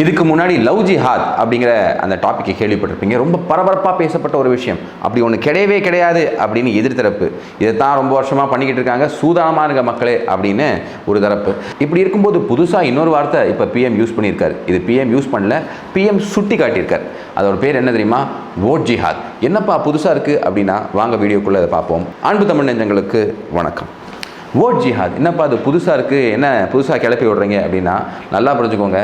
இதுக்கு முன்னாடி லவ் ஜிஹாத் அப்படிங்கிற அந்த டாப்பிக்கை கேள்விப்பட்டிருப்பீங்க. ரொம்ப பரபரப்பாக பேசப்பட்ட ஒரு விஷயம். அப்படி ஒன்று கிடையவே கிடையாது அப்படின்னு எதிர்த்தரப்பு. இதை தான் ரொம்ப வருஷமாக பண்ணிக்கிட்டு இருக்காங்க. சூதானமாக இருக்க மக்களே அப்படின்னு ஒரு தரப்பு. இப்படி இருக்கும்போது புதுசாக இன்னொரு வார்த்தை இப்போ பிஎம் யூஸ் பண்ணியிருக்காரு. இது பிஎம் யூஸ் பண்ணல பிஎம் சுட்டி காட்டியிருக்கார். அதோட பேர் என்ன தெரியுமா? ஓட் ஜிஹாத் என்னப்பா புதுசாக இருக்குது அப்படின்னா வாங்க வீடியோக்குள்ளே அதை பார்ப்போம். அன்பு தமிழ் நெஞ்சங்களுக்கு வணக்கம். ஓட் ஜிஹாத். என்னப்பா அது புதுசாக இருக்குது என்ன புதுசாக கிளப்பி விடுறீங்க? அப்படின்னா நல்லா புரிஞ்சுக்கோங்க.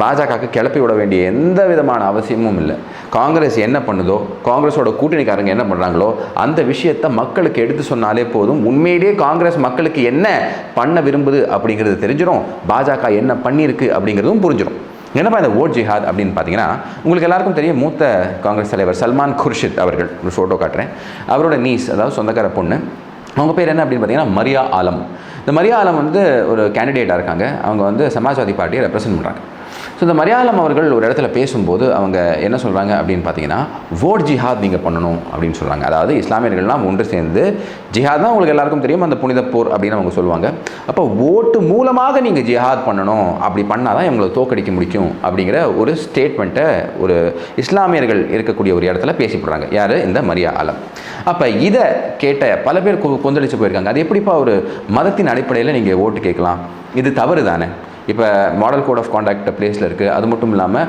பாஜகவுக்கு கிளப்பி விட வேண்டிய எந்த விதமான அவசியமும் இல்லை. காங்கிரஸ் என்ன பண்ணுதோ காங்கிரஸோட கூட்டணிக்காரங்க என்ன பண்ணுறாங்களோ அந்த விஷயத்தை மக்களுக்கு எடுத்து சொன்னாலே போதும். உண்மையிலேயே காங்கிரஸ் மக்களுக்கு என்ன பண்ண விரும்புது அப்படிங்கிறது தெரிஞ்சிடும் பாஜக என்ன பண்ணியிருக்கு அப்படிங்கிறதும் புரிஞ்சிடும் என்னப்பா இந்த ஓட் ஜிஹாத் அப்படின்னு பார்த்தீங்கன்னா உங்களுக்கு எல்லாருக்கும் தெரியும் மூத்த காங்கிரஸ் தலைவர் சல்மான் குர்ஷித் அவர்கள். ஒரு ஃபோட்டோ காட்டுறேன். அவரோட நீஸ் அதாவது சொந்தக்கார பொண்ணு. அவங்க பேர் என்ன அப்படின்னு பார்த்தீங்கன்னா மரியா ஆலம். இந்த மரியா ஆலம் வந்து ஒரு கேண்டிடேட்டாக இருக்காங்க. அவங்க வந்து சமாஜ்வாதி பார்ட்டியை ரெப்ரசென்ட் பண்ணுறாங்க ஸோ இந்த மலையாளம் அவர்கள் ஒரு இடத்துல பேசும்போது அவங்க என்ன சொல்கிறாங்க அப்படின்னு பார்த்தீங்கன்னா வோட் ஜிஹாத் நீங்கள் பண்ணணும் அப்படின்னு சொல்கிறாங்க அதாவது இஸ்லாமியர்கள்லாம் ஒன்று சேர்ந்து ஜிஹாத் தான் உங்களுக்கு எல்லாருக்கும் தெரியும் அந்த புனித போர் அப்படின்னு அவங்க சொல்லுவாங்க. அப்போ ஓட்டு மூலமாக நீங்கள் ஜிஹாத் பண்ணணும். அப்படி பண்ணால் தான் இவங்களை தோக்கடிக்க முடியும் அப்படிங்கிற ஒரு ஸ்டேட்மெண்ட்டை ஒரு இஸ்லாமியர்கள் இருக்கக்கூடிய ஒரு இடத்துல பேசிப்படுறாங்க. யார்? இந்த மரியா ஆலம் அப்போ இதை கேட்ட பல பேர் கொ- கொந்தளிச்சு போயிருக்காங்க. அது எப்படிப்பா ஒரு மதத்தின் அடிப்படையில் நீங்கள் ஓட்டு கேட்கலாம்? இது தவறு தானே இப்போ மாடல் கோட் ஆஃப் காண்டாக்ட் பிளேஸில் இருக்குது அது மட்டும் இல்லாமல்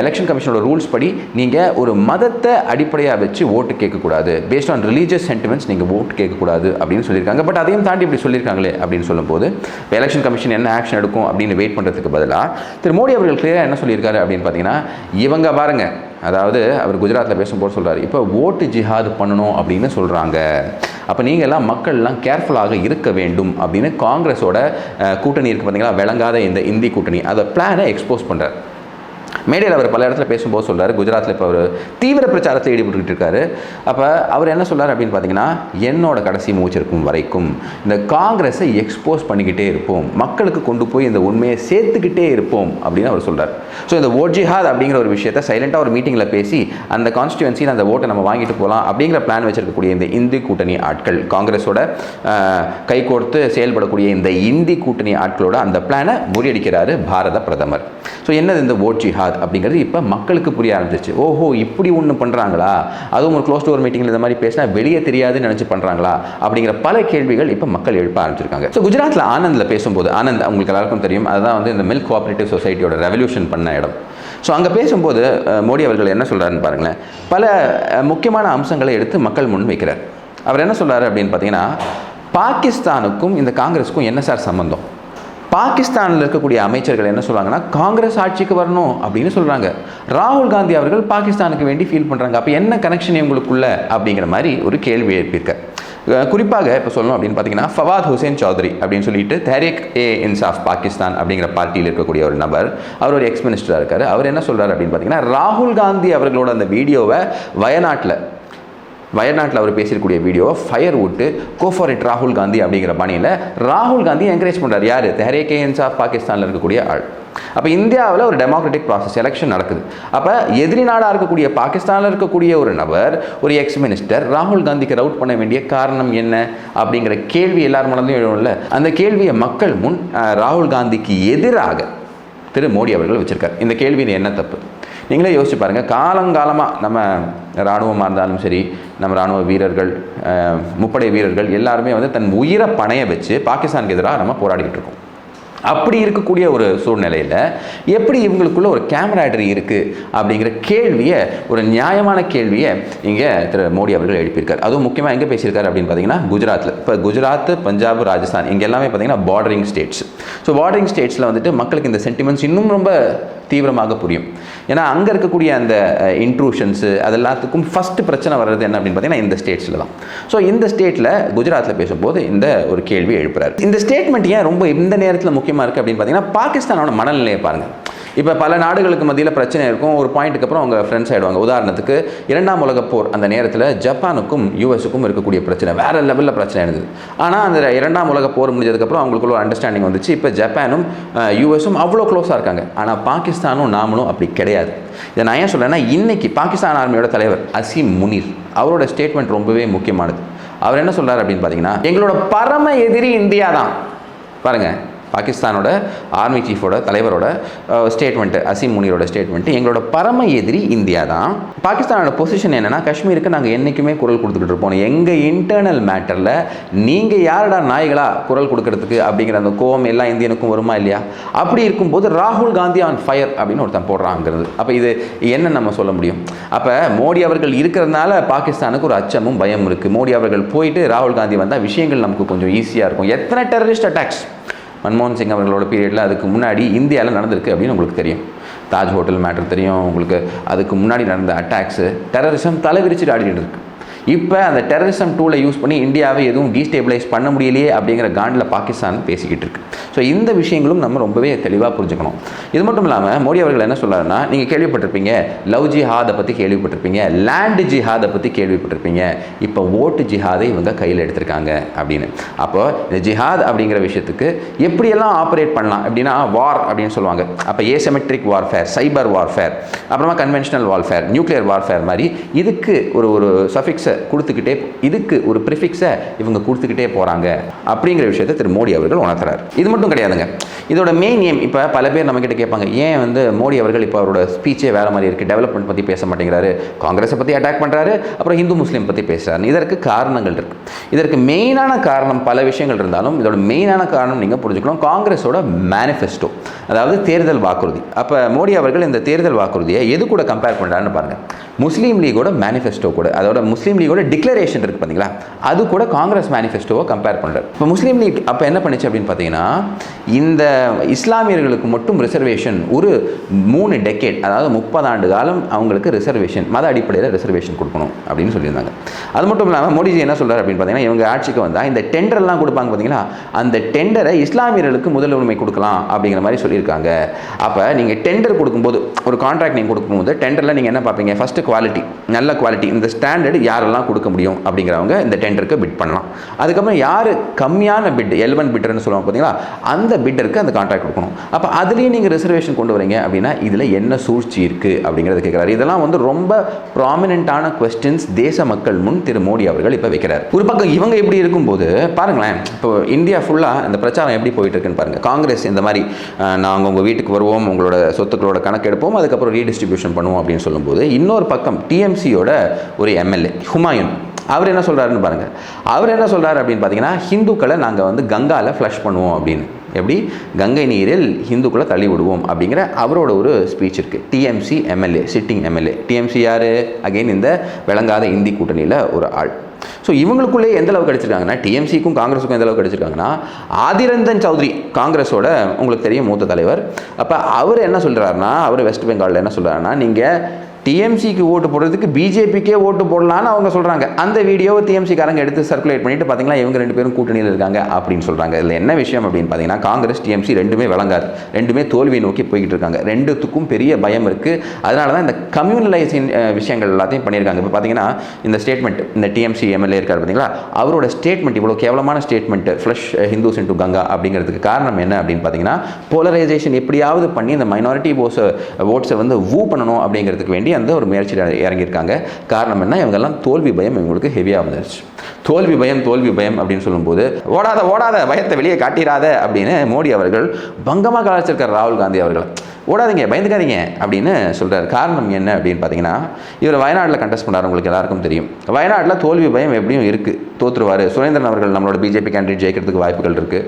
எலெக்ஷன் கமிஷனோட ரூல்ஸ் படி நீங்கள் ஒரு மதத்தை அடிப்படையாக வச்சு ஓட்டு கேட்கக்கூடாது. பேஸ்ட் ஆன் ரிலீஜியஸ் சென்டிமெண்ட்ஸ் நீங்கள் ஓட்டு கேட்கக்கூடாது அப்படின்னு சொல்லியிருக்காங்க. பட் அதையும் தாண்டி இப்படி சொல்லியிருக்காங்களே அப்படின்னு சொல்லும்போது இப்போ எலெக்ஷன் கமிஷன் என்ன ஆக்ஷன் எடுக்கும் அப்படின்னு வெயிட் பண்ணுறதுக்கு பதிலாக திரு மோடி அவர்கள் கிளியராக என்ன சொல்லியிருக்காரு அப்படின்னு பார்த்தீங்கன்னா இவங்க பாருங்கள் அதாவது அவர் குஜராத்தில் பேசும்போது சொல்கிறார் இப்போ ஓட்டு ஜிஹாது பண்ணணும் அப்படின்னு சொல்கிறாங்க அப்போ நீங்கள் எல்லாம் மக்கள்லாம் கேர்ஃபுல்லாக இருக்க வேண்டும் அப்படின்னு காங்கிரஸோட கூட்டணி இருக்குது பார்த்தீங்களா விளங்காத இந்த இந்தி கூட்டணி. அதை பிளானை எக்ஸ்போஸ் பண்ணுறார் மேடையில் அவர் பல இடத்துல பேசும்போது சொல்கிறார் குஜராத்தில் இப்போ அவர் தீவிர பிரச்சாரத்தில் ஈடுபட்டுக்கிட்டு இருக்காரு. அப்போ அவர் என்ன சொல்கிறார் அப்படின்னு பார்த்தீங்கன்னா என்னோட கடைசி மூச்சிருக்கும் வரைக்கும் இந்த காங்கிரஸை எக்ஸ்போஸ் பண்ணிக்கிட்டே இருப்போம். மக்களுக்கு கொண்டு போய் இந்த உண்மையை சேர்த்துக்கிட்டே இருப்போம். அப்படின்னு அவர் சொல்கிறார் ஸோ இந்த ஓட் ஜிஹாத் அப்படிங்கிற ஒரு விஷயத்தை சைலண்டாக ஒரு மீட்டிங்கில் பேசி அந்த கான்ஸ்டியூன்சியில் அந்த ஓட்டை நம்ம வாங்கிட்டு போகலாம் அப்படிங்கிற பிளான் வச்சிருக்கக்கூடிய இந்த இந்தி கூட்டணி ஆட்கள் காங்கிரஸோட கைகோர்த்து செயல்படக்கூடிய இந்த இந்தி கூட்டணி ஆட்களோட அந்த பிளானை முறியடிக்கிறாரு பாரத பிரதமர். ஸோ என்னது இந்த ஓட் ஜிஹாத் அப்படிங்கிறது இப்போ மக்களுக்கு புரிய ஆரம்பிச்சிச்சு ஓஹோ இப்படி ஒன்று பண்ணுறாங்களா அதுவும் ஒரு க்ளோஸ் டோர் மீட்டிங்கில் இந்த மாதிரி பேசினா வெளியே தெரியாதுன்னு நினச்சி பண்ணுறாங்களா அப்படிங்கிற பல கேள்விகள் இப்போ மக்கள் எழுப்ப ஆரம்பிச்சிருக்காங்க. ஸோ குஜராத்தில் ஆனந்தில் பேசும்போது ஆனந்த் உங்களுக்கு எல்லாருக்கும் தெரியும் அதுதான் வந்து இந்த மில்க் கோஆப்ரேட்டிவ் சொசைட்டியோட ரெவல்யூஷன் பண்ண இடம். ஸோ அங்கே பேசும்போது மோடி அவர்கள் என்ன சொல்கிறாருன்னு பாருங்களேன். பல முக்கியமான அம்சங்களை எடுத்து மக்கள் முன் வைக்கிறார். அவர் என்ன சொல்றாரு அப்படின்னு பார்த்தீங்கன்னா பாகிஸ்தானுக்கும் இந்த காங்கிரஸுக்கும் என்ன சார் சம்மந்தம் பாகிஸ்தானில் இருக்கக்கூடிய அமைச்சர்கள் என்ன சொல்கிறாங்கன்னா காங்கிரஸ் ஆட்சிக்கு வரணும் அப்படின்னு சொல்கிறாங்க ராகுல் காந்தி அவர்கள் பாகிஸ்தானுக்கு வேண்டி ஃபீல் பண்ணுறாங்க அப்போ என்ன கனெக்ஷன் இவங்களுக்குள்ள அப்படிங்கிற மாதிரி ஒரு கேள்வி எழுப்பியிருக்க. குறிப்பாக இப்போ சொல்லணும் அப்படின்னு பார்த்தீங்கன்னா ஃபவாத் ஹுசேன் சௌத்ரி அப்படின்னு சொல்லிட்டு தஹரீக் ஏ இன்சாஃப் பாகிஸ்தான் அப்படிங்கிற பார்ட்டியில் இருக்கக்கூடிய ஒரு நபர் அவர் ஒரு எக்ஸ் மினிஸ்டராக இருக்கார். அவர் என்ன சொல்கிறார் அப்படின்னு பார்த்தீங்கன்னா ராகுல் காந்தி அவர்களோட அந்த வீடியோவை வயநாட்டில் வயநாட்டில் அவர் பேசியிருக்கக்கூடிய வீடியோவை ஃபயர் விட்டு கோ ஃபார் இட் ராகுல் காந்தி அப்படிங்கிற பணியில் ராகுல் காந்தி என்கரேஜ் பண்ணுறாரு யார்? தெஹரேகே இன்சாஃப் பாகிஸ்தானில் இருக்கக்கூடிய ஆள். அப்போ இந்தியாவில் ஒரு டெமோக்ராட்டிக் ப்ராசஸ் எலெக்ஷன் நடக்குது. அப்போ எதிரி நாடாக இருக்கக்கூடிய பாகிஸ்தானில் இருக்கக்கூடிய ஒரு நபர் ஒரு எக்ஸ் மினிஸ்டர் ராகுல் காந்திக்கு ரவுட் பண்ண வேண்டிய காரணம் என்ன? அப்படிங்கிற கேள்வி எல்லார் மனதிலும் எழும்ல அந்த கேள்வியை மக்கள் முன் ராகுல் காந்திக்கு எதிராக திரு மோடி அவர்கள் வச்சுருக்கார். இந்த கேள்வியில் என்ன தப்பு? நீங்களே யோசிச்சு பாருங்கள் காலங்காலமாக நம்ம இராணுவமாக இருந்தாலும் சரி நம்ம இராணுவ வீரர்கள் முப்படை வீரர்கள் எல்லாருமே வந்து தன் உயிரை பணைய வச்சு பாகிஸ்தானுக்கு எதிராக நம்ம போராடிக்கிட்டு இருக்கோம். அப்படி இருக்கக்கூடிய ஒரு சூழ்நிலையில் எப்படி இவங்களுக்குள்ள ஒரு கேமராடரி இருக்குது அப்படிங்கிற கேள்வியை ஒரு நியாயமான கேள்வியை இங்கே திரு மோடி அவர்கள் எழுப்பியிருக்கார். அதுவும் முக்கியமாக எங்கே பேசியிருக்காரு அப்படின்னு பார்த்தீங்கன்னா குஜராத்தில் இப்போ குஜராத் பஞ்சாப் ராஜஸ்தான் இங்கே எல்லாமே பார்த்தீங்கன்னா பார்டரிங் ஸ்டேட்ஸ் ஸோ பார்டரிங் ஸ்டேட்ஸில் வந்துட்டு மக்களுக்கு இந்த சென்டிமெண்ட்ஸ் இன்னும் ரொம்ப தீவிரமாக புரியும். ஏன்னா அங்கே இருக்கக்கூடிய அந்த இன்ட்ரூஷன்ஸு அது எல்லாத்துக்கும் ஃபஸ்ட்டு பிரச்சனை வர்றது என்ன அப்படின்னு பார்த்தீங்கன்னா இந்த ஸ்டேட்ஸில் தான். ஸோ இந்த ஸ்டேட்டில் குஜராத்தில் பேசும்போது இந்த ஒரு கேள்வி எழுப்புறாரு. இந்த ஸ்டேட்மெண்ட் ஏன் ரொம்ப இந்த நேரத்தில் முக்கியமாக இருக்குது அப்படின்னு பார்த்தீங்கன்னா பாகிஸ்தானோட மனநிலையை பாருங்கள் இப்போ பல நாடுகளுக்கு மத்தியில் பிரச்சனை இருக்கும். ஒரு பாயிண்ட்டுக்கு அப்புறம் அவங்க ஃப்ரெண்ட்ஸ் ஆகிடுவாங்க உதாரணத்துக்கு இரண்டாம் உலகப் போர் அந்த நேரத்தில் ஜப்பானுக்கும் யூஎஸுக்கும் இருக்கக்கூடிய பிரச்சனை. வேறு லெவலில் பிரச்சனை இருந்தது. ஆனால் அந்த இரண்டாம் உலகப் போர் முடிஞ்சதுக்கப்புறம் அவங்களுக்குள்ள ஒரு அண்டர்ஸ்டாண்டிங் வந்துச்சு. இப்போ ஜப்பானும் யூஎஸும் அவ்வளோ க்ளோஸாக இருக்காங்க. ஆனால் பாகிஸ்தானும் நாமளும் அப்படி கிடையாது. இதை நான் ஏன் சொல்கிறேன்னா இன்னைக்கு பாகிஸ்தான் ஆர்மியோட தலைவர் அசீம் முனீர் அவரோட ஸ்டேட்மெண்ட் ரொம்பவே முக்கியமானது. அவர் என்ன சொல்கிறார் அப்படின்னு பார்த்தீங்கன்னா எங்களோட பரம எதிரி இந்தியா தான் பாருங்கள் பாகிஸ்தானோட ஆர்மி சீஃபோட தலைவரோட ஸ்டேட்மெண்ட்டு அசீம் முனியரோட ஸ்டேட்மெண்ட்டு எங்களோட பரம எதிரி இந்தியா தான். பாகிஸ்தானோட பொசிஷன் என்னென்னா காஷ்மீருக்கு நாங்கள் என்றைக்குமே குரல் கொடுத்துக்கிட்டு இருப்போம். எங்கள் இன்டர்னல் மேட்டரில் நீங்கள் யாரடா நாய்களா குரல் கொடுக்கறதுக்கு அப்படிங்கிற அந்த கோவம் எல்லா இந்தியனுக்கும் வருமா இல்லையா? அப்படி இருக்கும்போது ராகுல் காந்தி ஆன் ஃபயர் அப்படின்னு ஒருத்தன் போடுறாங்கிறது. அப்போ இது என்ன நம்ம சொல்ல முடியும்? அப்போ மோடி அவர்கள் இருக்கிறதுனால பாகிஸ்தானுக்கு ஒரு அச்சமும் பயம் இருக்குது மோடி அவர்கள் போயிட்டு ராகுல் காந்தி வந்தால் விஷயங்கள் நமக்கு கொஞ்சம் ஈஸியாக இருக்கும். எத்தனை டெரரிஸ்ட் அட்டாக்ஸ் மன்மோகன் சிங் அவர்களோட பீரியடில் அதுக்கு முன்னாடி இந்தியாவில் நடந்திருக்கு அப்படின்னு உங்களுக்கு தெரியும். தாஜ் ஹோட்டல் மேட்டர் தெரியும். உங்களுக்கு அதுக்கு முன்னாடி நடந்த அட்டாக்ஸு டெரரிசம் தலைவிரிச்சிட்டு ஆடிட்டு இருக்கு. இப்போ அந்த டெரரிசம் டூலை யூஸ் பண்ணி இந்தியாவை எதுவும் டீஸ்டேபிளைஸ் பண்ண முடியலையே அப்படிங்கிற காண்டில் பாகிஸ்தான் பேசிக்கிட்டு இருக்கு. ஸோ இந்த விஷயங்களும் நம்ம ரொம்பவே தெளிவாக புரிஞ்சுக்கணும். இது மட்டும் இல்லாமல் மோடி அவர்கள் என்ன சொல்கிறாருன்னா நீங்கள் கேள்விப்பட்டிருப்பீங்க லவ் ஜிஹாதை பற்றி கேள்விப்பட்டிருப்பீங்க லேண்டு ஜிஹாதை பற்றி கேள்விப்பட்டிருப்பீங்க இப்போ ஓட்டு ஜிஹாதை இவங்க கையில் எடுத்திருக்காங்க அப்படின்னு. அப்போ இந்த ஜிஹாத் அப்படிங்கிற விஷயத்துக்கு எப்படியெல்லாம் ஆப்ரேட் பண்ணலாம்? அப்படின்னா வார் அப்படின்னு சொல்லுவாங்க. அப்போ ஏசமெட்ரிக் வார்ஃபேர் சைபர் வார்ஃபேர் அப்புறமா கன்வென்ஷனல் வார்ஃபேர் நியூக்ளியர் வார்ஃபேர் மாதிரி. இதுக்கு ஒரு ஒரு சஃபிக்ஸை கொடுத்துக்கிட்டே இதுக்கு ஒரு ப்ரிஃபிக்ஸை இவங்க கொடுத்துக்கிட்டே போகிறாங்க அப்படிங்கிற விஷயத்தை திரு மோடி அவர்கள் உணர்த்துறாரு. இது மட்டும் கிடையாதுங்க. இதோட மெயின் ஏம் இப்போ பல பேர் நம்மக்கிட்ட கேட்பாங்க ஏன் வந்து மோடி அவர்கள் இப்போ அவரோட ஸ்பீச்சே வேறு மாதிரி இருக்குது டெவலப்மெண்ட் பற்றி பேச மாட்டேங்கிறாரு. காங்கிரஸை பற்றி அட்டாக் பண்ணுறாரு அப்புறம் இந்து முஸ்லீம் பற்றி பேசுகிறாரு இதற்கு காரணங்கள் இருக்குது இதற்கு மெயினான காரணம் பல விஷயங்கள் இருந்தாலும் இதோட மெயினான காரணம் நீங்கள் புரிஞ்சுக்கணும். காங்கிரஸோட மேனிஃபெஸ்டோ அதாவது தேர்தல் வாக்குறுதி. அப்போ மோடி அவர்கள் இந்த தேர்தல் வாக்குறுதியை எது கூட கம்பேர் பண்ணுறாருன்னு பாருங்கள் முஸ்லீம் லீகோட மேனிஃபெஸ்டோ கூட அதோட முஸ்லீம் லீக் லீகோட டிக்ளரேஷன் இருக்குது பார்த்தீங்களா அது கூட காங்கிரஸ் மேனிஃபெஸ்டோவை கம்பேர் பண்ணுறாரு இப்போ முஸ்லீம் லீக் அப்போ என்ன பண்ணுச்சு அப்படின்னு பார்த்தீங்கன்னா இந்த இஸ்லாமியர்களுக்கு மட்டும் ரிசர்வேஷன் ஒரு மூணு டெக்கேட் அதாவது முப்பது ஆண்டு காலம் அவங்களுக்கு ரிசர்வேஷன் மத அடிப்படையில் ரிசர்வேஷன் கொடுக்கணும் அப்படின்னு சொல்லியிருந்தாங்க. அது மட்டும் இல்லாமல் மோடிஜி என்ன சொல்கிறார் அப்படின்னு பார்த்தீங்கன்னா இவங்க ஆட்சிக்கு வந்தால் இந்த டெண்டர்லாம் கொடுப்பாங்க பார்த்தீங்களா அந்த டெண்டரை இஸ்லாமியர்களுக்கு முதல் உரிமை கொடுக்கலாம் அப்படிங்கிற மாதிரி சொல்லியிருக்காங்க. அப்போ நீங்கள் டெண்டர் கொடுக்கும்போது ஒரு கான்ட்ராக்ட் நீங்கள் கொடுக்கும்போது டெண்டரில் நீங்கள் என்ன பார்ப்பீங்க? ஃபஸ்ட்டு குவாலிட்டி நல்ல குவாலிட்டி இந்த ஸ்டாண்டர்டு யாரெல்லாம் கொடுக்க முடியும் அப்படிங்கிறவங்க இந்த டெண்டருக்கு பிட் பண்ணலாம். அதுக்கப்புறம் யார் கம்மியான பிட் எல்வன் பிட்டர்னு சொல்லுவாங்க பார்த்தீங்களா? அந்த பிட்டருக்கு அந்த கான்ட்ராக்ட் கொடுக்கணும். அப்போ அதுலேயும் நீங்கள் ரிசர்வேஷன் கொண்டு வரீங்க அப்படின்னா இதில் என்ன சூழ்ச்சி இருக்குது அப்படிங்கிறத கேட்குறாரு. இதெல்லாம் வந்து ரொம்ப ப்ராமினெண்ட்டான கொஸ்டின்ஸ் தேச மக்கள் முன் திரு மோடி அவர்கள் இப்போ வைக்கிறார். ஒரு பக்கம் இவங்க எப்படி இருக்கும்போது பாருங்களேன் இப்போ இந்தியா ஃபுல்லாக இந்த பிரச்சாரம் எப்படி போயிட்டு இருக்குன்னு பாருங்கள் காங்கிரஸ் இந்த மாதிரி நாங்கள் உங்கள் வீட்டுக்கு வருவோம் உங்களோட சொத்துக்களோட கணக்கு எடுப்போம் அதுக்கப்புறம் ரீடிஸ்ட்ரிபியூஷன் பண்ணுவோம் அப்படின்னு சொல்லும்போது இன்னொரு பக்கம் டிஎம் டிஎம்சியோட ஒரு எம்எல்ஏ ஹுமாயூன். அவர் என்ன சொல்கிறாருன்னு பாருங்கள் அவர் என்ன சொல்கிறாரு அப்படின்னு பார்த்தீங்கன்னா ஹிந்துக்களை நாங்கள் வந்து கங்காவில் ஃப்ளஷ் பண்ணுவோம் அப்படின்னு. எப்படி? கங்கை நீரில் ஹிந்துக்களை தள்ளி விடுவோம் அப்படிங்கிற அவரோட ஒரு ஸ்பீச் இருக்குது TMC MLA sitting MLA TMC யார்? அகைன் இந்த விளங்காத இந்தி கூட்டணியில் ஒரு ஆள். ஸோ இவங்களுக்குள்ளே எந்த அளவுக்கு அடிச்சிருக்காங்கன்னா டிஎம்சிக்கும் காங்கிரஸுக்கும் எந்த அளவுக்கு அடிச்சிருக்காங்கன்னா ஆதிரந்தன் சௌத்ரி காங்கிரஸோட உங்களுக்கு தெரியும் மூத்த தலைவர். அப்போ அவர் என்ன சொல்கிறாருன்னா அவர் வெஸ்ட் பெங்காலில் என்ன சொல்கிறாருன்னா நீங்கள் டிஎம்சிக்கு ஓட்டு போடுறதுக்கு பிஜேபிக்கே ஓட்டு போடலான்னு அவங்க சொல்கிறாங்க அந்த வீடியோவை டிஎம்சிக்காரங்க எடுத்து சர்க்குலேட் பண்ணிட்டு பார்த்தீங்கன்னா இவங்க ரெண்டு பேரும் கூட்டணியில் இருக்காங்க அப்படின்னு சொல்கிறாங்க இதில் என்ன விஷயம் அப்படின்னு பார்த்தீங்கன்னா காங்கிரஸ் டிஎம்சி ரெண்டுமே வழங்காது ரெண்டுமே தோல்வியை நோக்கி போய்கிட்டு இருக்காங்க. ரெண்டுத்துக்கும் பெரிய பயம் இருக்குது அதனால தான் இந்த கம்யூனலைசிங் விஷயங்கள் எல்லாத்தையும் பண்ணியிருக்காங்க. இப்போ பார்த்தீங்கன்னா இந்த ஸ்டேட்மெண்ட் இந்த டிஎம்சி எம்எல்ஏ இருக்கார் பார்த்தீங்களா அவரோட ஸ்டேட்மெண்ட் இவ்வளோ கேவலமான statement flush Hindus into Ganga அப்படிங்கிறதுக்கு காரணம் என்ன அப்படின்னு பார்த்தீங்கன்னா போலரைசேஷன் எப்படியாவது பண்ணி இந்த மைனாரிட்டி ஓட்ஸை ஓட்ஸை வந்து வூ பண்ணணும் அப்படிங்கிறதுக்கு வேண்டி அந்த ஒரு முயற்சியில் இறங்கியிருக்காங்க. காரணம் என்ன? இவங்கெல்லாம் தோல்வி பயம் இவங்களுக்கு ஹெவியாக வந்துருச்சு. தோல்வி பயம் தோல்வி பயம் அப்படின்னு சொல்லும்போது ஓடாத ஓடாத பயத்தை வெளியே காட்டிடாத அப்படின்னு மோடி அவர்கள் பங்கமாக கலாச்சிருக்கார் ராகுல் காந்தி அவர்கள். ஓடாதீங்க பயந்துக்காதீங்க அப்படின்னு சொல்கிறார் காரணம் என்ன அப்படின்னு பார்த்தீங்கன்னா இவர் வயநாட்டில் கண்டெஸ்ட் பண்ணார் உங்களுக்கு எல்லாருக்கும் தெரியும். வயநாட்டில் தோல்வி பயம் எப்படியும் இருக்குது தோற்றுருவார் சுரேந்திரன் அவர்கள் நம்மளோட பிஜேபி கேண்டிடேட் ஜெயிக்கிறதுக்கு வாய்ப்புகள் இருக்குது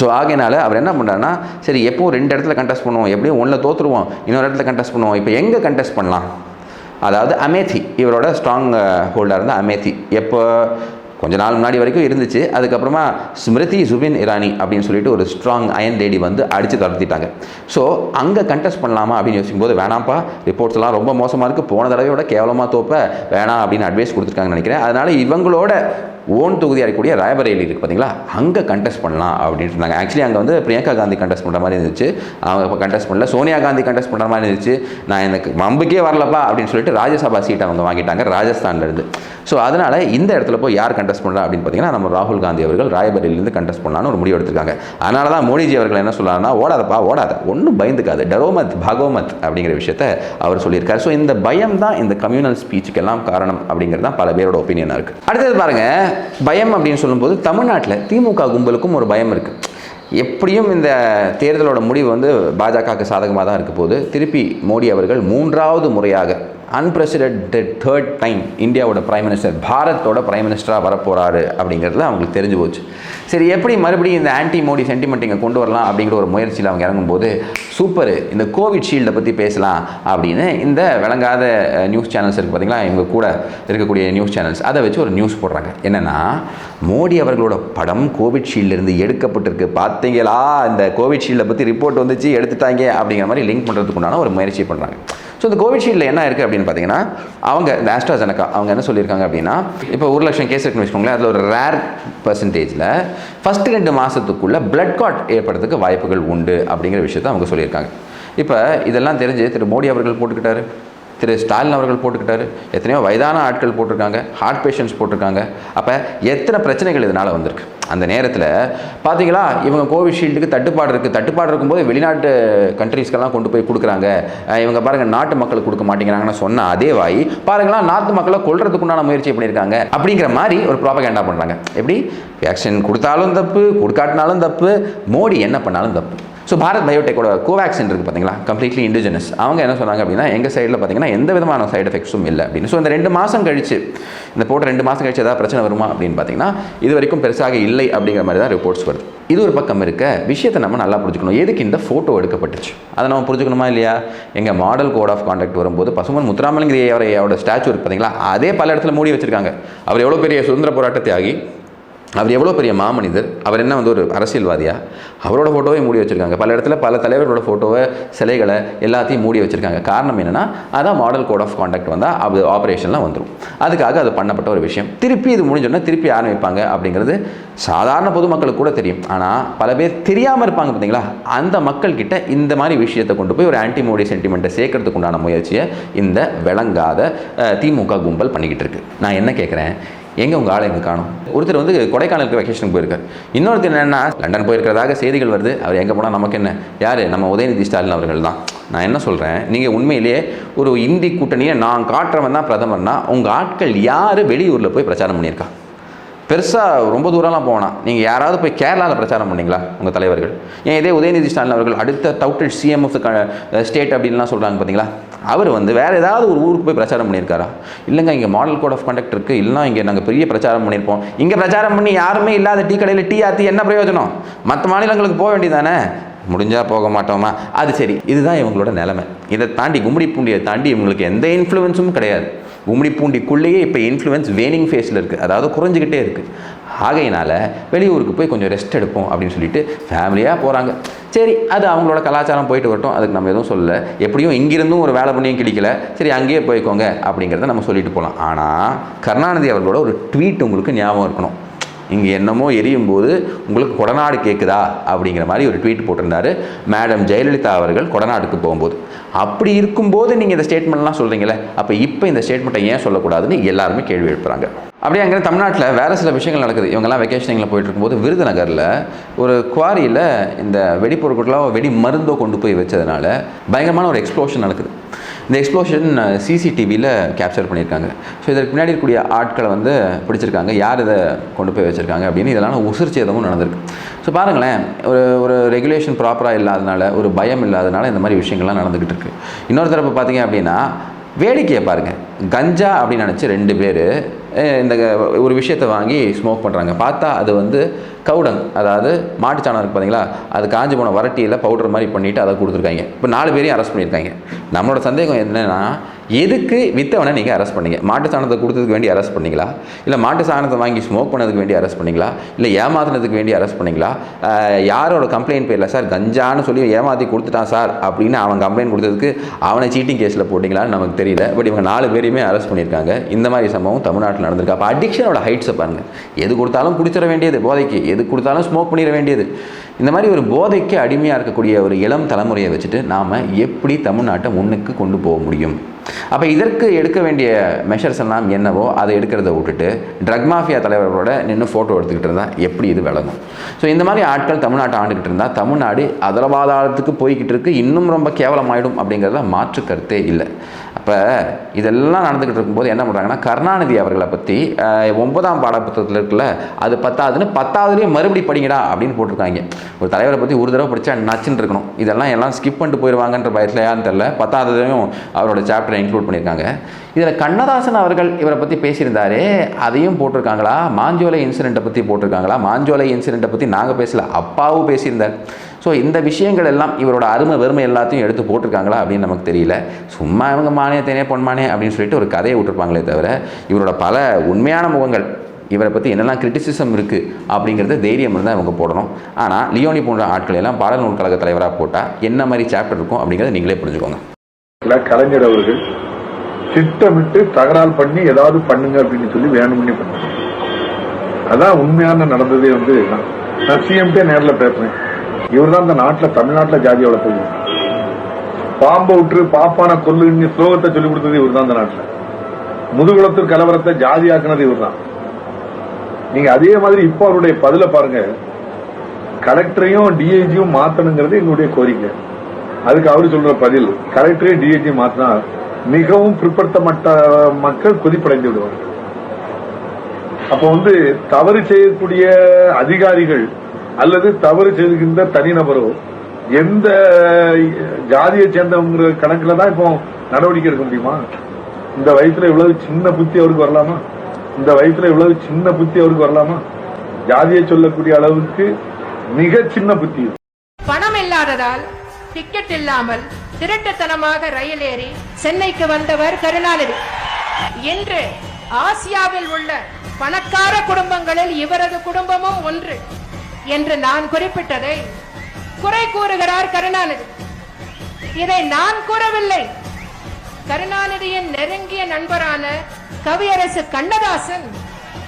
ஸோ ஆகையினால அவர் என்ன பண்ணுறாருன்னா சரி எப்போ ரெண்டு இடத்துல கண்டெஸ்ட் பண்ணுவோம். எப்படியும் ஒன்றில் தோற்றுருவோம் இன்னொரு இடத்துல கண்டெஸ்ட் பண்ணுவோம். இப்போ எங்கே கண்டெஸ்ட் பண்ணலாம்? அதாவது அமேதி இவரோட ஸ்ட்ராங் ஹோல்டாக இருந்த அமேதி. எப்போ? கொஞ்ச நாள் முன்னாடி வரைக்கும் இருந்துச்சு. அதுக்கப்புறமா ஸ்மிருதி ஜுபின் இரானி அப்படின்னு சொல்லிட்டு ஒரு ஸ்ட்ராங் அயன் லேடி வந்து அடித்து துரத்திட்டாங்க. ஸோ அங்கே கண்டெஸ்ட் பண்ணலாமா அப்படின்னு யோசிக்கும் போது வேணாம்ப்பா ரிப்போர்ட்ஸ்லாம் ரொம்ப மோசமாக இருக்குது போன தடவையோட கேவலமாக தோப்ப வேணாம் அப்படின்னு அட்வைஸ் கொடுத்துருக்காங்கன்னு நினைக்கிறேன். அதனால் இவங்களோட ஓன் தொகுதி இருக்கக்கூடிய ராயபரேலி இருக்குது பார்த்தீங்களா? அங்கே கண்டெஸ்ட் பண்ணலாம் அப்படின்ட்டு இருந்தாங்க. ஆக்சுவலி அங்கே வந்து பிரியங்கா காந்தி கண்டெஸ்ட் பண்ணுற மாதிரி இருந்துச்சு. அவங்க இப்போ கண்டெஸ்ட் பண்ணல. சோனியா காந்தி கண்டெஸ்ட் பண்ணுற மாதிரி இருந்துச்சு. நான் எனக்கு மம்புக்கே வரலப்பா அப்படின்னு சொல்லிட்டு ராஜ்யசபா சீட் அவங்க வாங்கிட்டாங்க. ராஜஸ்தான்லேருந்து ஸோ அதனால் இந்த இடத்துல போய் யார் கண்டெஸ்ட் பண்ணுறா அப்படின்னு பார்த்தீங்கன்னா நம்ம ராகுல் காந்தி அவர்கள் ராயபரேலிருந்து கண்டெஸ்ட் பண்ணலான்னு ஒரு முடிவு எடுத்திருக்காங்க. அதனால தான் மோடிஜி அவர்கள் என்ன சொல்கிறாருன்னா ஓடாதப்பா ஓடாத. ஒன்றும் பயந்துக்காது. டரோமத் பாகோமத் அப்படிங்கிற விஷயத்த அவர் சொல்லியிருக்காரு. ஸோ இந்த பயம் தான் இந்த கம்யூனல் ஸ்பீச்சுக்கெல்லாம் காரணம் அப்படிங்கிறது தான் பல பேரோட ஒப்பீனியனாக இருக்குது அடுத்தது பாருங்கள் பயம் அப்படின்னு சொல்லும்போது தமிழ்நாட்டில் திமுக கும்பலுக்கும் ஒரு பயம் இருக்குது எப்படியும் இந்த தேர்தலோட முடிவு வந்து பாஜகவுக்கு சாதகமாக தான் இருக்க போது திருப்பி மோடி அவர்கள் மூன்றாவது முறையாக அன்பிரசிடென்டட் தேர்ட் டைம் இந்தியாவோட பிரைம் மினிஸ்டர் பாரத்தோட பிரைம் மினிஸ்டராக வரப்போகிறாரு அப்படிங்கிறதுல அவங்களுக்கு தெரிஞ்சு போச்சு. சரி எப்படி மறுபடியும் இந்த ஆன்டி மோடி சென்டிமெண்ட் இங்கே கொண்டு வரலாம் அப்படிங்கிற ஒரு முயற்சியில் அவங்க இறங்கும்போது சூப்பர் இந்த கோவிட் ஷீல்டை பற்றி பேசலாம் அப்படின்னு இந்த விளங்காத நியூஸ் சேனல்ஸ் இருக்குது பார்த்திங்களா இவங்க கூட இருக்கக்கூடிய நியூஸ் சேனல்ஸ் அதை வச்சு ஒரு நியூஸ் போடுறாங்க. என்னென்னா மோடி அவர்களோட படம் கோவிட்ஷீல்டிலிருந்து எடுக்கப்பட்டிருக்கு. பார்த்தீங்களா இந்த கோவிட்ஷீல்டை பற்றி ரிப்போர்ட் வந்துச்சு எடுத்துட்டாங்க அப்படிங்கிற மாதிரி லிங்க் பண்ணுறதுக்கு உண்டான ஒரு முயற்சி பண்ணுறாங்க ஸோ இந்த கோவிஷீல்டில் என்ன இருக்குது அப்படின்னு பார்த்தீங்கன்னா அவங்க இந்த ஆஸ்ட்ராஜெனக்கா அவங்க என்ன சொல்லியிருக்காங்க அப்படின்னா இப்போ ஒரு லட்சம் கேஸ் இருக்குன்னு வச்சுக்கோங்களேன் அதில் ஒரு ரேர் பர்சன்டேஜில் ஃபஸ்ட்டு ரெண்டு மாதத்துக்குள்ளே பிளட் காட் ஏற்படுறதுக்கு வாய்ப்புகள் உண்டு அப்படிங்கிற விஷயத்தை அவங்க சொல்லியிருக்காங்க. இப்போ இதெல்லாம் தெரிஞ்சு திரு மோடி அவர்கள் போட்டுக்கிட்டாரு திரு ஸ்டாலின் அவர்கள் போட்டுக்கிட்டாரு எத்தனையோ வயதான ஆட்கள் போட்டிருக்காங்க ஹார்ட் பேஷண்ட்ஸ் போட்டிருக்காங்க. அப்போ எத்தனை பிரச்சனைகள் இதனால் வந்திருக்கு? அந்த நேரத்தில் பார்த்தீங்களா இவங்க கோவிஷீல்டுக்கு தட்டுப்பாடு இருக்குது தட்டுப்பாடு இருக்கும்போது வெளிநாட்டு கண்ட்ரீஸ்க்கெல்லாம் கொண்டு போய் கொடுக்குறாங்க. இவங்க பாருங்கள் நாட்டு மக்களுக்கு கொடுக்க மாட்டேங்கிறாங்கன்னு சொன்ன அதே வாய் பாருங்களா நாட்டு மக்களை கொள்றதுக்குண்டான முயற்சி பண்ணியிருக்காங்க அப்படிங்கிற மாதிரி ஒரு ப்ராபகேண்டா பண்ணுறாங்க எப்படி? வேக்சின் கொடுத்தாலும் தப்பு கொடுக்காட்டினாலும் தப்பு மோடி என்ன பண்ணாலும் தப்பு. ஸோ பாரத் பயோடெக்கோட கோவேக்சின் இருக்குது பார்த்தீங்களா கம்ப்ளீட்லி இண்டிஜினஸ் அவங்க என்ன சொன்னாங்க அப்படின்னா எங்கள் சைடில் பார்த்தீங்கன்னா எந்த விதமான சைடு எஃபெக்ட்ஸும் இல்லை அப்படின்னு. ஸோ இந்த ரெண்டு மாதம் கழிச்சு இந்த போட்ட ரெண்டு மாதம் கழிச்சு ஏதாவது பிரச்சனை வருமா அப்படின்னு பார்த்தீங்கன்னா இது வரைக்கும் பெருசாக இல்லை அப்படிங்கிற மாதிரி தான் ரிப்போர்ட்ஸ் வருது. இது ஒரு பக்கம் இருக்க விஷயத்தை நம்ம நல்லா புரிஞ்சுக்கணும். எதுக்கு இந்த ஃபோட்டோ எடுக்கப்பட்டுச்சு? அதை நம்ம புரிஞ்சுக்கணுமா இல்லையா? எங்கள் மாடல் கோட் ஆஃப் கான்டாக்ட் வரும்போது பசுமன் முத்துராமலிங்க ஐயாவோட ஸ்டாச்சு இருக்கு பார்த்தீங்களா அதே பல இடத்துல மூடி வச்சிருக்காங்க. அவர் எவ்வளோ பெரிய சுதந்திர போராட்ட தியாகி அவர் எவ்வளோ பெரிய மாமனிதர்? அவர் என்ன வந்து ஒரு அரசியல்வாதியா? அவரோட ஃபோட்டோவை மூடி வச்சுருக்காங்க. பல இடத்துல பல தலைவர்களோட ஃபோட்டோவை சிலைகளை எல்லாத்தையும் மூடி வச்சுருக்காங்க. காரணம் என்னென்னா அதான் மாடல் கோட் ஆஃப் காண்டாக்ட் வந்தால் அது ஆப்ரேஷன்லாம் வந்துடும் அதுக்காக அது பண்ணப்பட்ட ஒரு விஷயம். திருப்பி இது முடிஞ்சோன்னா திருப்பி ஆரம்பிப்பாங்க அப்படிங்கிறது சாதாரண பொதுமக்களுக்கு கூட தெரியும். ஆனால் பல பேர் தெரியாமல் இருப்பாங்க பார்த்தீங்களா? அந்த மக்கள்கிட்ட இந்த மாதிரி விஷயத்தை கொண்டு போய் ஒரு ஆன்டி மோடி சென்டிமெண்ட்டை சேர்க்கறதுக்கு உண்டான முயற்சியை இந்த விளங்காத திமுக கும்பல் பண்ணிக்கிட்டு இருக்கு. நான் என்ன கேட்குறேன் எங்கே உங்கள் ஆளை எங்கே காணும்? ஒருத்தர் வந்து கொடைக்கானலுக்கு வெக்கேஷனுக்கு போயிருக்கார். இன்னொருத்தர் என்னென்னா லண்டன் போயிருக்கிறதாக செய்திகள் வருது. அவர் எங்கே போனால் நமக்கு என்ன? யார்? நம்ம உதயநிதி ஸ்டாலின் அவர்கள் தான் நான் என்ன சொல்கிறேன் நீங்கள் உண்மையிலேயே ஒரு இந்தி கூட்டணியை நான் காட்டுறவன் தான் பிரதமர்னா உங்கள் ஆட்கள் யார் வெளியூரில் போய் பிரச்சாரம் பண்ணியிருக்கா? பெருசாக ரொம்ப தூரம்லாம் போனால் நீங்கள் யாராவது போய் கேரளாவில் பிரச்சாரம் பண்ணீங்களா? உங்கள் தலைவர்கள். ஏன் இதே உதயநிதி ஸ்டாலின் அவர்கள் அடுத்த டவுட்டட் சிஎம் ஆஃப் ஸ்டேட் அப்படின்லாம் சொல்கிறாங்க பார்த்தீங்களா அவர் வந்து வேறு ஏதாவது ஒரு ஊருக்கு போய் பிரச்சாரம் பண்ணியிருக்காரா? இல்லைங்க இங்கே மாடல் கோட் ஆஃப் கண்டக்ட் இருக்குது இல்லைனா இங்கே நாங்கள் பெரிய பிரச்சாரம் பண்ணியிருப்போம். இங்கே பிரச்சாரம் பண்ணி யாருமே இல்லாத டீ கடையில் டீ ஆற்றி என்ன பிரயோஜனம்? மற்ற மாநிலங்களுக்கு போக வேண்டியதானே முடிஞ்சால் போக மாட்டோமா? அது சரி. இதுதான் இவங்களோட நிலைமை. இதை தாண்டி கும்மிடி பூண்டியை தாண்டி இவங்களுக்கு எந்த இன்ஃப்ளூயன்ஸும் கிடையாது. கும்மிடி பூண்டிக்குள்ளேயே இப்போ இன்ஃப்ளூயன்ஸ் வேனிங் ஃபேஸில் இருக்குது அதாவது குறைஞ்சிக்கிட்டே இருக்குது ஆகையினால் வெளியூருக்கு போய் கொஞ்சம் ரெஸ்ட் எடுப்போம் அப்படின்னு சொல்லிட்டு ஃபேமிலியாக போகிறாங்க சரி அது அவங்களோட கலாச்சாரம் போயிட்டு வரட்டும். அதுக்கு நம்ம எதுவும் சொல்லலை. எப்படியும் இங்கிருந்தும் ஒரு வேலை பண்ணியும் கிடைக்கல சரி அங்கேயே போய்க்கோங்க அப்படிங்கிறத நம்ம சொல்லிட்டு போகலாம் ஆனால் கருணாநிதி அவர்களோட ஒரு ட்வீட் உங்களுக்கு ஞாபகம் இருக்கணும். இங்கே என்னமோ எரியும் போது உங்களுக்கு கொடநாடு கேட்குதா அப்படிங்கிற மாதிரி ஒரு ட்வீட் போட்டிருந்தாரு. மேடம் ஜெயலலிதா அவர்கள் கொடநாடுக்கு போகும்போது. அப்படி இருக்கும்போது நீங்கள் இந்த ஸ்டேட்மெண்ட்லாம் சொல்கிறீங்களே அப்போ இப்போ இந்த ஸ்டேட்மெண்ட்டை ஏன் சொல்லக்கூடாதுன்னு எல்லாருமே கேள்வி எழுப்புறாங்க. அப்படியே அங்கே தமிழ்நாட்டில் வேறு சில விஷயங்கள் நடக்குது. இவங்கெல்லாம் வெக்கேஷனிங்கில் போயிட்டு இருக்கும்போது விருதுநகரில் ஒரு குவாரியில் இந்த வெடிப்பொருட்களோ வெடி மருந்தோ கொண்டு போய் வச்சதுனால பயங்கரமான ஒரு எக்ஸ்ப்ளோஷன் நடக்குது. இந்த எக்ஸ்ப்ளோஷன் சிசிடிவியில் கேப்சர் பண்ணியிருக்காங்க. ஸோ இதற்கு பின்னாடி இருக்கக்கூடிய ஆட்களை வந்து பிடிச்சிருக்காங்க. யார் இதை கொண்டு போய் வச்சுருக்காங்க அப்படின்னு இதெல்லாம் உசிர்ச்சேதமும் நடந்திருக்கு. ஸோ பாருங்களேன். ஒரு ஒரு ரெகுலேஷன் ப்ராப்பராக இல்லாதனால ஒரு பயம் இல்லாதனால இந்த மாதிரி விஷயங்கள்லாம் நடந்துக்கிட்டு இருக்கு. இன்னொரு தரப்பு பார்த்தீங்க அப்படின்னா வேடிக்கையை பாருங்கள் கஞ்சா அப்படின்னு நினச்சி ரெண்டு பேர் இந்த ஒரு விஷயத்தை வாங்கி ஸ்மோக் பண்ணுறாங்க பார்த்தா அது வந்து கவுடங் அதாவது மாட்டுச்சாணம் இருக்குது பார்த்தீங்களா அது காஞ்சி போன வரட்டியில் பவுடர் மாதிரி பண்ணிவிட்டு அதை கொடுத்துருக்காங்க. இப்போ நாலு பேரையும் அரெஸ்ட் பண்ணியிருக்காங்க. நம்மளோட சந்தேகம் என்னென்னா எதுக்கு வித்தவனை நீங்கள் அரெஸ்ட் பண்ணீங்க? மாட்டு சாணத்தை கொடுத்ததுக்கு வேண்டி அரெஸ்ட் பண்ணீங்களா? இல்லை மாட்டு சாணத்தை வாங்கி ஸ்மோக் பண்ணதுக்கு வேண்டி அரெஸ்ட் பண்ணீங்களா? இல்லை ஏமாத்துனதுக்கு வேண்டி அரெஸ்ட் பண்ணீங்களா? யாரோட கம்ப்ளைண்ட் பேரில் சார் கஞ்சான்னு சொல்லி ஏமாற்றி கொடுத்துட்டான் சார் அப்படின்னு அவன் கம்ப்ளைண்ட் கொடுத்ததுக்கு அவனை சீட்டிங் கேஸில் போட்டிங்களான்னு நமக்கு தெரியல. பட் இவங்க நாலு பேரையுமே அரெஸ்ட் பண்ணியிருக்காங்க. இந்த மாதிரி சம்பவம் தமிழ்நாட்டில் நடந்திருக்கு. அப்போ அடிக்ஷனோட ஹைட்ஸை பாருங்கள் எது கொடுத்தாலும் குடிச்சிட வேண்டியது போதைக்கு. எது கொடுத்தாலும் ஸ்மோக் பண்ணிட வேண்டியது. இந்த மாதிரி ஒரு போதைக்கு அடிமையாக இருக்கக்கூடிய ஒரு இளம் தலைமுறையை வச்சுட்டு நாம் எப்படி தமிழ்நாட்டை முன்னுக்கு கொண்டு போக முடியும்? அப்போ இதற்கு எடுக்க வேண்டிய மெஷர்ஸ் எல்லாம் என்னவோ அதை எடுக்கிறத விட்டுட்டு ட்ரக் மாஃபியா தலைவர்களோட நின்று ஃபோட்டோ எடுத்துக்கிட்டு இருந்தால் எப்படி இது விளங்கும்? ஸோ இந்த மாதிரி ஆட்கள் தமிழ்நாட்டை ஆண்டுக்கிட்டு இருந்தால் தமிழ்நாடு அதரவாதாரத்துக்கு போய்கிட்டு இருக்கு. இன்னும் ரொம்ப கேவலமாயிடும் அப்படிங்கிறதுல மாற்று கருத்தே இல்லை. அப்போ இதெல்லாம் நடந்துக்கிட்டு இருக்கும்போது என்ன பண்ணுறாங்கன்னா கருணாநிதி அவர்களை பற்றி ஒன்பதாம் பாடப்புத்தகத்தில் இருக்குல்ல அது பத்தாவதுன்னு பத்தாவதுலேயும் மறுபடி படிங்கடா அப்படின்னு போட்டிருக்காங்க. ஒரு தலைவரை பற்றி ஒரு தடவை படித்தா நச்சுன்னு இருக்கணும். இதெல்லாம் எல்லாம் ஸ்கிப் பண்ணிட்டு போயிடுவாங்கன்ற பயத்தில் யாருன்னு தெரில பத்தாவதுலையும் அவரோட சாப்டரை இன்க்ளூட் பண்ணியிருக்காங்க. இதில் கண்ணதாசன் அவர்கள் இவரை பற்றி பேசியிருந்தாரே அதையும் போட்டிருக்காங்களா? மாஞ்சோலை இன்சிடெண்ட்டை பற்றி போட்டிருக்காங்களா? மாஞ்சோலை இன்சிடெண்ட்டை பற்றி நாங்கள் பேசல அப்பாவும் பேசியிருந்தார். ஸோ இந்த விஷயங்கள் எல்லாம் இவரோட அருமை வெறுமை எல்லாத்தையும் எடுத்து போட்டிருக்காங்களா அப்படின்னு நமக்கு தெரியல. சும்மா இவங்க மானே தேனே பொன்மானே அப்படின்னு சொல்லிட்டு ஒரு கதையை விட்டுருப்பாங்களே தவிர இவரோட பல உண்மையான முகங்கள் இவரை பற்றி என்னெல்லாம் கிரிட்டிசிசம் இருக்குது அப்படிங்கிறத தைரியம் இருந்தால் இவங்க போடணும். ஆனால் லியோனி போன்ற ஆட்கள் எல்லாம் பாடல் நூல் கழக தலைவராக போட்டால் என்ன மாதிரி சாப்டர் இருக்கும் அப்படிங்கிறத நீங்களே புரிஞ்சுக்கோங்க. கலைஞர் அவர்கள் திட்டமிட்டு தகராறு பண்ணி ஏதாவது பண்ணுங்க அப்படின்னு சொல்லி வேணும்னே பண்ண அதான் உண்மையான நடந்ததே வந்து நான். சிஎம்டே பேசுறேன். இவர் தான் இந்த நாட்டுல தமிழ்நாட்டுல ஜாதி வளர்த்தது பாம்பை விட்டு பாப்பான கொல்லுன்னு ஸ்லோகத்தை சொல்லி கொடுத்தது இவர் தான் இந்த நாட்டுல. முதுகுளத்து கலவரத்தை ஜாதி ஆக்குனது இவர் தான் நீங்க அதே மாதிரி இப்போ அவருடைய பதில பாருங்க. கலெக்டரையும் டிஐஜியும் மாத்தணுங்கிறது எங்களுடைய கோரிக்கை. அதுக்கு அவரு சொல்ற பதில் கலெக்டரையும் டிஐஜி மாத்தினா மிகவும் பிற்படுத்தப்பட்ட மக்கள் கொதிப்படைந்து விடுவார்கள். அப்ப வந்து தவறு செய்யக்கூடிய அதிகாரிகள் அல்லது தவறு செய்கின்ற தனிநபரோ எந்த ஜாதியை சேர்ந்தவங்க கணக்குல தான் இப்போ நடவடிக்கை எடுக்க முடியுமா? இந்த வயசுல இவ்வளவு சின்ன புத்தி அவருக்கு வரலாமா? இந்த வயசுல இவ்வளவு சின்ன புத்தி அவருக்கு வரலாமா? ஜாதியை சொல்லக்கூடிய அளவுக்கு மிக சின்ன புத்தி பணம் இல்லாததால் டிக்கெட் இல்லாமல் திருட்டுத்தனமாக ரயில் ஏறி சென்னைக்கு வந்தவர் கருணாநிதி. இன்று ஆசியாவில் உள்ள பணக்கார குடும்பங்களில் இவரது குடும்பமும் ஒன்று என்று நான் குறிப்பிட்டதை குறை கூறுகிறார் கருணாநிதி. இதை நான் கூறவில்லை. கருணாநிதியின் நெருங்கிய நண்பரான கவியரசு கண்ணதாசன்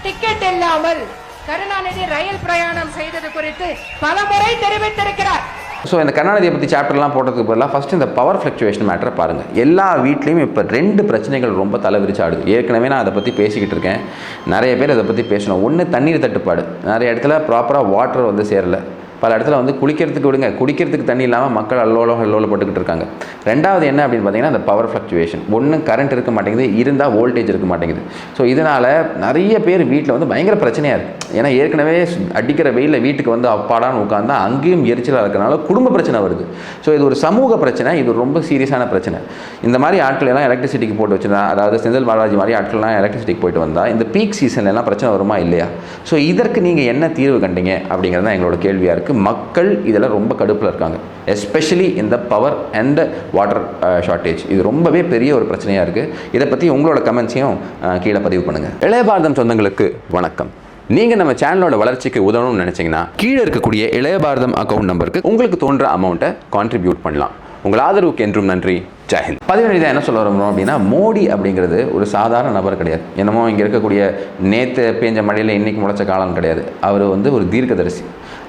டிக்கெட் இல்லாமல் கருணாநிதி ரயில் பிரயாணம் செய்தது குறித்து பலமுறை தெரிவித்திருக்கிறார். ஸோ இந்த கருணாநிதியை பற்றி சாப்டர்லாம் போட்டதுக்கு பதிலாக ஃபஸ்ட்டு இந்த பவர் ஃப்ளக்சுவேஷன் மேட்டரை பாருங்கள் எல்லா வீட்லேயும் இப்போ ரெண்டு பிரச்சனைகள் ரொம்ப தலைவிரிச்சாடுது ஏற்கனவே நான் அதை பற்றி பேசிக்கிட்டு இருக்கேன். நிறைய பேர் அதை பற்றி பேசணும். ஒன்று தண்ணீர் தட்டுப்பாடு. நிறைய இடத்துல ப்ராப்பராக வாட்டர் வந்து சேரலை. பல இடத்துல வந்து குளிக்கிறதுக்கு விடுங்க. குடிக்கிறதுக்கு தண்ணி இல்லாமல் மக்கள் அல்லோலம் அல்லோலப்பட்டுக்கிட்டு இருக்காங்க. ரெண்டாவது என்ன அப்படின்னு பார்த்தீங்கன்னா அந்த பவர் ஃப்ளக்சுவேஷன் ஒன்று கரண்ட் இருக்க மாட்டேங்குது இருந்தால் வோல்டேஜ் இருக்க மாட்டேங்குது. ஸோ இதனால் நிறைய பேர் வீட்டில் வந்து பயங்கர பிரச்சனையாக இருக்குது ஏன்னா ஏற்கனவே அடிக்கிற வெயிலில் வீட்டுக்கு வந்து அப்பாடான்னு உட்காந்தா அங்கேயும் எரிச்சலாக இருக்கிறனால குடும்ப பிரச்சனை வருது. ஸோ இது ஒரு சமூக பிரச்சனை இது ரொம்ப சீரியஸான பிரச்சனை. இந்த மாதிரி ஆட்கள் எல்லாம் எலக்ட்ரிசிட்டிக்கு போட்டு வச்சுருந்தா அதாவது செந்தில் பாலாஜி மாதிரி ஆட்கள்லாம் எலக்ட்ரிசிட்டிக்கு போயிட்டு வந்தால் இந்த பீக் சீசன்லாம் பிரச்சனை வருமா இல்லையா? ஸோ இதற்கு நீங்கள் என்ன தீர்வு கண்டீங்க அப்படிங்கிறது தான் எங்களோட கேள்வியாக இருக்குது மக்கள் இதில் ரொம்ப கடுப்பில் இருக்காங்க. எஸ்பெஷலி இந்த பவர் அண்ட் வாட்டர் ஷார்ட்டேஜ் இது ரொம்பவே பெரிய ஒரு பிரச்சனையாக இருக்குது இதை பற்றி உங்களோட கமெண்ட்ஸையும் uh, கீழே பதிவு பண்ணுங்கள் இளைய பாரதம் சொந்தங்களுக்கு வணக்கம். நீங்கள் நம்ம சேனலோட வளர்ச்சிக்கு உதவணும்னு நினச்சிங்கன்னா கீழே இருக்கக்கூடிய இளைய பாரதம் அக்கௌண்ட் நம்பருக்கு உங்களுக்கு தோன்ற அமௌண்ட்டை கான்ட்ரிபியூட் பண்ணலாம். உங்கள் ஆதரவுக்கு என்றும் நன்றி. ஜெயஹிந்த் பதிவு என்ன சொல்ல வரோம் அப்படின்னா மோடி அப்படிங்கிறது ஒரு சாதாரண நபர் கிடையாது. என்னமோ இங்கே இருக்கக்கூடிய நேற்று பேஞ்ச மழையில் இன்றைக்கி முளைச்ச காலம் கிடையாது. அவர் வந்து ஒரு தீர்க்கதரிசி.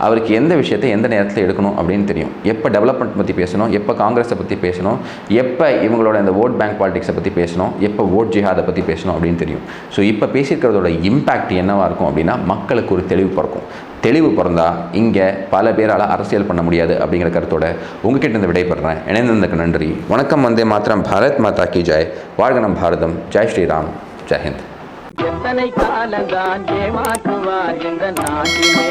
அவருக்கு எந்த விஷயத்தை எந்த நேரத்தில் எடுக்கணும் அப்படின்னு தெரியும். எப்போ டெவலப்மெண்ட் பற்றி பேசணும் எப்போ காங்கிரஸை பற்றி பேசணும் எப்போ இவங்களோட இந்த ஓட் பேங்க் பாலிடிக்ஸை பற்றி பேசணும் எப்போ ஓட் ஜிஹாதை பற்றி பேசணும் அப்படின்னு தெரியும். ஸோ இப்போ பேசியிருக்கிறதோட இம்பேக்ட் என்னவாக இருக்கும் அப்படின்னா மக்களுக்கு ஒரு தெளிவு பிறக்கும். தெளிவு பிறந்தா இங்கே பல பேரால் அரசியல் பண்ண முடியாது அப்படிங்கிற கருத்தோட உங்ககிட்ட இருந்து விடைபெறேன் இணைந்ததுக்கு நன்றி. வணக்கம் வந்தே மாத்திரம். பாரத் மாதா கி ஜெய். வாழ்க நம் பாரதம். ஜெய் ஸ்ரீராம். ஜெயஹிந்த் எத்தனை காலந்தான் ஏமாற்றுவார் இந்த நாட்டிலே.